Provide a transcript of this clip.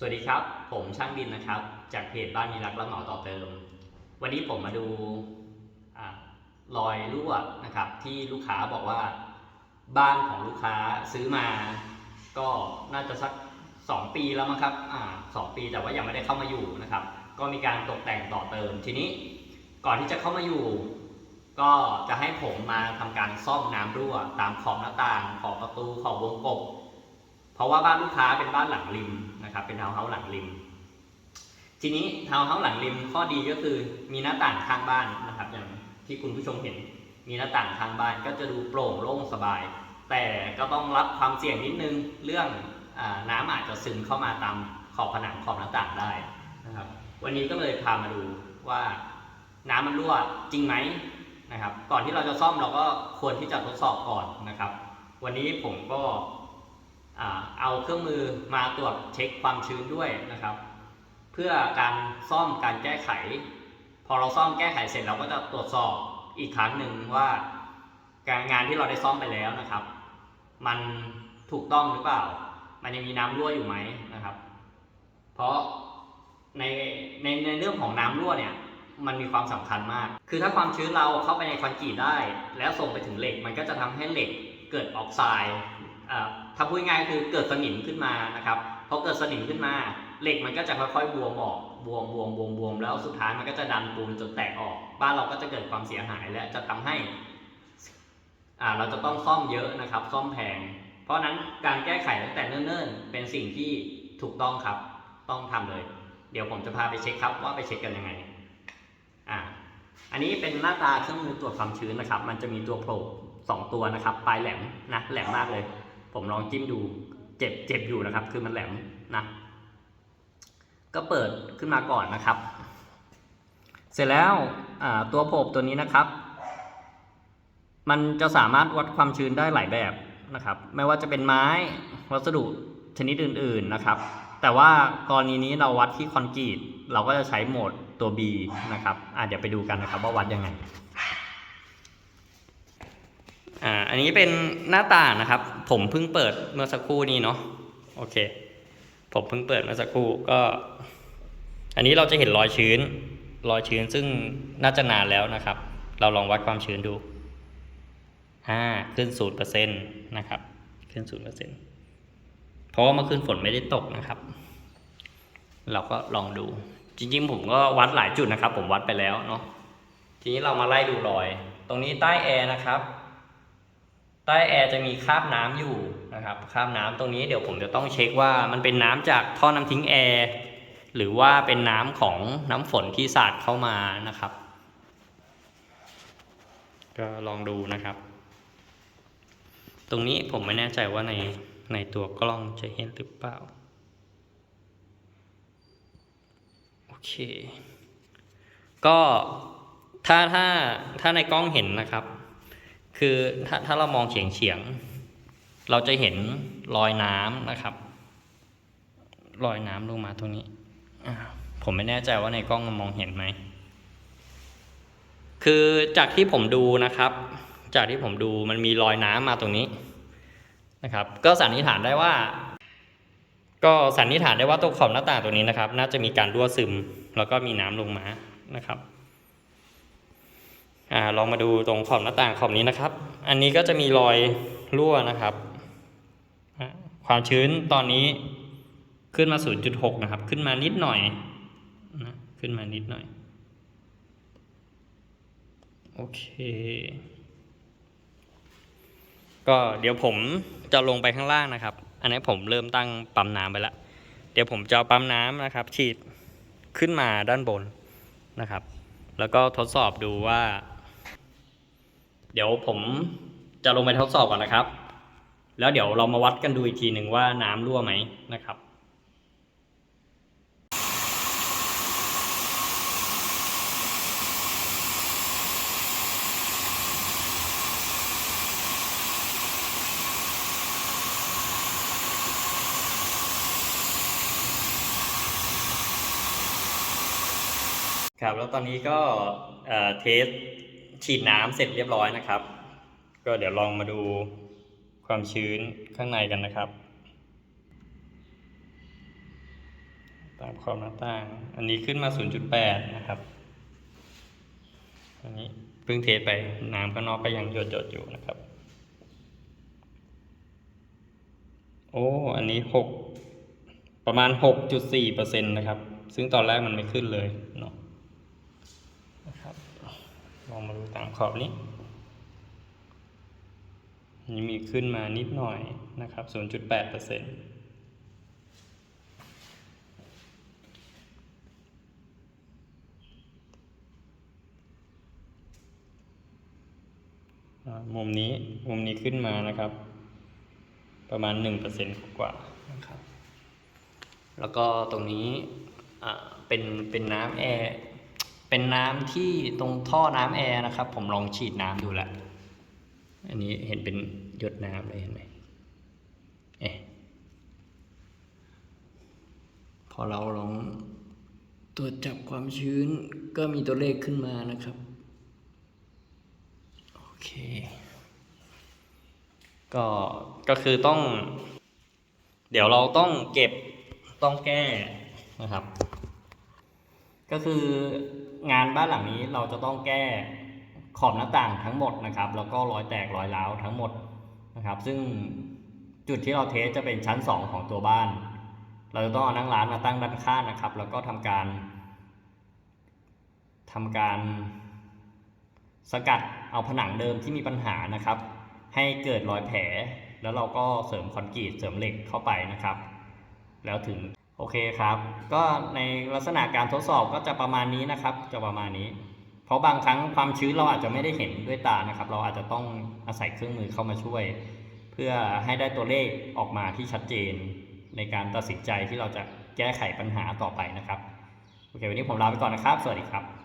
สวัสดีครับ ผมช่างดินนะครับ จากเพจบ้านมีรักรับเหมาต่อเติม วันนี้ผมมาดูอรอยรั่วนะครับ ที่ลูกค้าบอกว่า บ้านของลูกค้าซื้อมา ก็น่าจะสัก 2 ปีแล้วมั้งครับอ่าสองปีแต่ว่ายังไม่ได้เข้ามาอยู่นะครับ ก็มีการตกแต่งต่อเติมทีนี้ ก่อนที่จะเข้ามาอยู่ ก็จะให้ผมมาทำการซ่อมน้ำรั่ว ตามขอบหน้าต่างขอบประตูขอบวงกบ เพราะว่าบ้านลูกค้าเป็นบ้านหลังริมนะครับ เป็นทาวน์เฮาส์หลังริม ทีนี้ทาวน์เฮาส์หลังริมข้อดีก็คือมีหน้าต่างข้างบ้านนะครับ อย่างที่คุณผู้ชมเห็น มีหน้าต่างข้างบ้านก็จะดูโปร่งโล่งสบาย แต่ก็ต้องรับความเสี่ยงนิดนึงเรื่องอน้ำอาจจะซึมเข้ามาตามขอบผนังขอบหน้าต่างได้นะครับ วันนี้ก็เลยพามาดูว่าน้ำมันรั่วจริงไหมนะครับ ก่อนที่เราจะซ่อมเราก็ควรที่จะทดสอบก่อนนะครับ วันนี้ผมก็ เอาเครื่องมือมาตรวจเช็คความชื้นด้วยนะครับ เพื่อการซ่อมการแก้ไข พอเราซ่อมแก้ไขเสร็จเราก็จะตรวจสอบอีกครั้งหนึ่งว่า การงานที่เราได้ซ่อมไปแล้วนะครับ มันถูกต้องหรือเปล่า มันยังมีน้ำรั่วอยู่ไหมนะครับ เพราะในในในเรื่องของน้ำรั่วเนี่ยมันมีความสำคัญมาก คือถ้าความชื้นเราเข้าไปในคอนกรีตได้ แล้วส่งไปถึงเหล็ก มันก็จะทำให้เหล็กเกิดออกไซด์ ถ้าพูดง่ายคือเกิดสนิมขึ้นมานะครับพอเกิดสนิมขึ้นมาเหล็กมันก็จะค่อยๆบวมออกบวมบวมบวมบวมแล้วสุดท้ายมันก็จะดันปูนจนแตกออก บ้านเราก็จะเกิดความเสียหายและจะทำให้อ่าเราจะต้องซ่อมเยอะนะครับ ซ่อมแพงเพราะนั้นการแก้ไขตั้งแต่เนิ่นๆเป็นสิ่งที่ถูกต้องครับ ต้องทำเลย เดี๋ยวผมจะพาไปเช็คครับว่าไปเช็คกันยังไงอ่าอันนี้เป็นหน้าตาเครื่องมือตรวจความชื้นนะครับ มันจะมีตัวโผล่สองตัวนะครับ ปลายแหลมนะแหลมมากเลย ผมลองจิ้มดูเจ็บเจ็บอยู่นะครับ คือมันแหลมนะ ก็เปิดขึ้นมาก่อนนะครับ เสร็จแล้วตัวโผบตัวนี้นะครับ มันจะสามารถวัดความชื้นได้หลายแบบนะครับ ไม่ว่าจะเป็นไม้วัสดุชนิดอื่น ๆนะครับ แต่ว่ากรณีนี้เราวัดที่คอนกรีตเราก็จะใช้โหมดตัว B นะครับอะเดี๋ยวไปดูกันนะครับว่าวัดยังไง อ่าอันนี้เป็นหน้าต่างนะครับ ผมเพิ่งเปิดเมื่อสักครู่นี้เนาะโอเค ผมเพิ่งเปิดเมื่อสักครู่ก็ อันนี้เราจะเห็นรอยชื้น รอยชื้นซึ่งน่าจะนานแล้วนะครับ เราลองวัดความชื้นดูอ่าขึ้นศูนย์เปอร์เซ็นต์นะครับ ขึ้นศูนย์เปอร์เซ็นต์เพราะว่าเมื่อคืนฝนไม่ได้ตกนะครับ เราก็ลองดู จริงๆ ผมก็วัดหลายจุดนะครับ ผมวัดไปแล้วเนาะทีนี้เรามาไล่ดูรอย ตรงนี้ใต้แอร์นะครับ ใต้แอร์จะมีคราบน้ำอยู่นะครับคราบน้ำตรงนี้เดี๋ยวผมจะต้องเช็คว่ามันเป็นน้ำจากท่อน้ำทิ้งแอร์หรือว่าเป็นน้ำของน้ำฝนที่สาดเข้ามานะครับ ก็ลองดูนะครับ ตรงนี้ผมไม่แน่ใจว่าในในตัวกล้องจะเห็นหรือเปล่าโอเค ก็ถ้าถ้าถ้าในกล้องเห็นนะครับ คือถ้าถ้าเรามองเฉียงเฉียง เราจะเห็นรอยน้ำนะครับ รอยน้ำลงมาตรงนี้ ผมไม่แน่ใจว่าในกล้องมันมองเห็นไหม คือจากที่ผมดูนะครับ จากที่ผมดูมันมีรอยน้ำมาตรงนี้นะครับ ก็สันนิษฐานได้ว่า ก็สันนิษฐานได้ว่าตรงขอบหน้าต่างตัวนี้นะครับ น่าจะมีการรั่วซึม แล้วก็มีน้ำลงมานะครับ อ่าลองมาดูตรงขอบหน้าต่างขอบนี้นะครับ อันนี้ก็จะมีรอยรั่วนะครับ ความชื้นตอนนี้ขึ้นมา 0.6 นะครับ ขึ้นมานิดหน่อยนะขึ้นมานิดหน่อย โอเค ก็เดี๋ยวผมจะลงไปข้างล่างนะครับ อันนี้ผมเริ่มตั้งปั๊มน้ำไปแล้ว เดี๋ยวผมจะปั๊มน้ำนะครับ ฉีดขึ้นมาด้านบนนะครับ แล้วก็ทดสอบดูว่า เดี๋ยวผมจะลงไปทดสอบก่อนนะครับ แล้วเดี๋ยวเรามาวัดกันดูอีกทีหนึ่งว่าน้ำรั่วไหมนะครับครับแล้วตอนนี้ก็เอ่อเทส ฉีดน้ำเสร็จเรียบร้อยนะครับ ก็เดี๋ยวลองมาดูความชื้นข้างในกันนะครับ ตามขอบหน้าต่าง อันนี้ขึ้นมา 0.8 นะครับ อันนี้เพิ่งเทไปน้ำข้างนอกก็ยังหยดๆอยู่นะครับ โอ้ อันนี้ 6 ประมาณ 6.4%นะครับ ซึ่งตอนแรกมันไม่ขึ้นเลยเนาะนะครับ ลองมาดูตามขอบนี้อันนี้มีขึ้นมานิดหน่อยนะครับ 0.8%อ่ามุมนี้มุมนี้ขึ้นมานะครับ ประมาณ 1%กว่านะครับ แล้วก็ตรงนี้เป็นเป็นน้ำแอร์ เป็นน้ำที่ตรงท่อน้ำแอร์นะครับ ผมลองฉีดน้ำดูแล้วอันนี้เห็นเป็นหยดน้ำเลยเห็นไหมเอ๊ะพอเราลองตรวจจับความชื้นก็มีตัวเลขขึ้นมานะครับ โอเค ก็ก็คือต้อง เดี๋ยวเราต้องเก็บต้องแก้นะครับ ก็คือ งานบ้านหลังนี้เราจะต้องแก้ขอบหน้าต่างทั้งหมดนะครับ แล้วก็รอยแตกรอยร้าวทั้งหมดนะครับ ซึ่งจุดที่เราเทสจะเป็นชั้น 2 ของตัวบ้าน เราจะต้องเอานั่งร้านมาตั้งด้านข้างนะครับ แล้วก็ทำการทำการสกัดเอาผนังเดิมที่มีปัญหานะครับ ให้เกิดรอยแผล แล้วเราก็เสริมคอนกรีตเสริมเหล็กเข้าไปนะครับ แล้วถึง โอเคครับ ก็ในลักษณะการทดสอบก็จะประมาณนี้นะครับ จะประมาณนี้ เพราะบางครั้งความชื้นเราอาจจะไม่ได้เห็นด้วยตานะครับ เราอาจจะต้องอาศัยเครื่องมือเข้ามาช่วย เพื่อให้ได้ตัวเลขออกมาที่ชัดเจน ในการตัดสินใจที่เราจะแก้ไขปัญหาต่อไปนะครับ โอเค วันนี้ผมลาไปก่อนนะครับ สวัสดีครับ